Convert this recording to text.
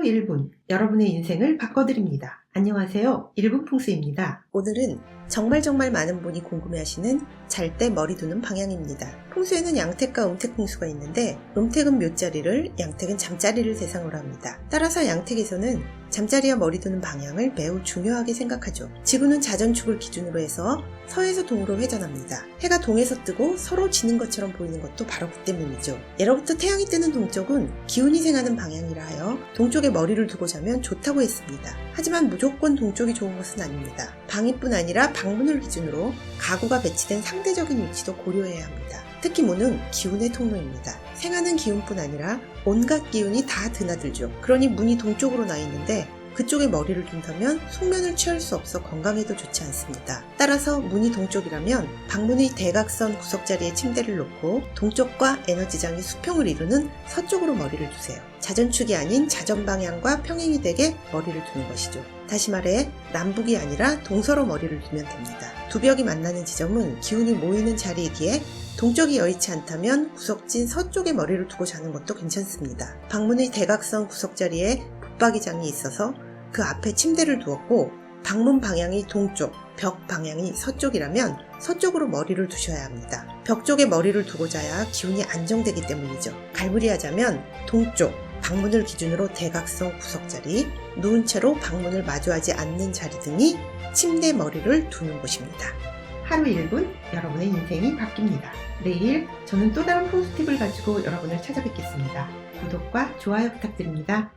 하루 1분 여러분의 인생을 바꿔드립니다. 안녕하세요. 1분 풍수입니다. 오늘은 정말 정말 많은 분이 궁금해하시는 잘 때 머리 두는 방향입니다. 풍수에는 양택과 음택 풍수가 있는데 음택은 묘자리를, 양택은 잠자리를 대상으로 합니다. 따라서 양택에서는 잠자리와 머리 두는 방향을 매우 중요하게 생각하죠. 지구는 자전축을 기준으로 해서 서에서 동으로 회전합니다. 해가 동에서 뜨고 서로 지는 것처럼 보이는 것도 바로 그 때문이죠. 예로부터 태양이 뜨는 동쪽은 기운이 생하는 방향이라 하여 동쪽에 머리를 두고 자면 좋다고 했습니다. 하지만 무조건 동쪽이 좋은 것은 아닙니다. 방위뿐 아니라 방문을 기준으로 가구가 배치된 상대적인 위치도 고려해야 합니다. 특히 문은 기운의 통로입니다. 생하는 기운뿐 아니라 온갖 기운이 다 드나들죠. 그러니 문이 동쪽으로 나 있는데 그쪽에 머리를 둔다면 숙면을 취할 수 없어 건강에도 좋지 않습니다. 따라서 문이 동쪽이라면 방문의 대각선 구석자리에 침대를 놓고 동쪽과 에너지장이 수평을 이루는 서쪽으로 머리를 두세요. 자전축이 아닌 자전 방향과 평행이 되게 머리를 두는 것이죠. 다시 말해 남북이 아니라 동서로 머리를 두면 됩니다. 두 벽이 만나는 지점은 기운이 모이는 자리이기에 동쪽이 여의치 않다면 구석진 서쪽에 머리를 두고 자는 것도 괜찮습니다. 방문의 대각선 구석자리에 붙박이장이 있어서 그 앞에 침대를 두었고 방문 방향이 동쪽, 벽 방향이 서쪽이라면 서쪽으로 머리를 두셔야 합니다. 벽 쪽에 머리를 두고 자야 기운이 안정되기 때문이죠. 갈무리하자면 동쪽, 방문을 기준으로 대각선 구석자리, 누운 채로 방문을 마주하지 않는 자리 등이 침대 머리를 두는 곳입니다. 하루 1분 여러분의 인생이 바뀝니다. 내일 저는 또 다른 풍수 팁을 가지고 여러분을 찾아뵙겠습니다. 구독과 좋아요 부탁드립니다.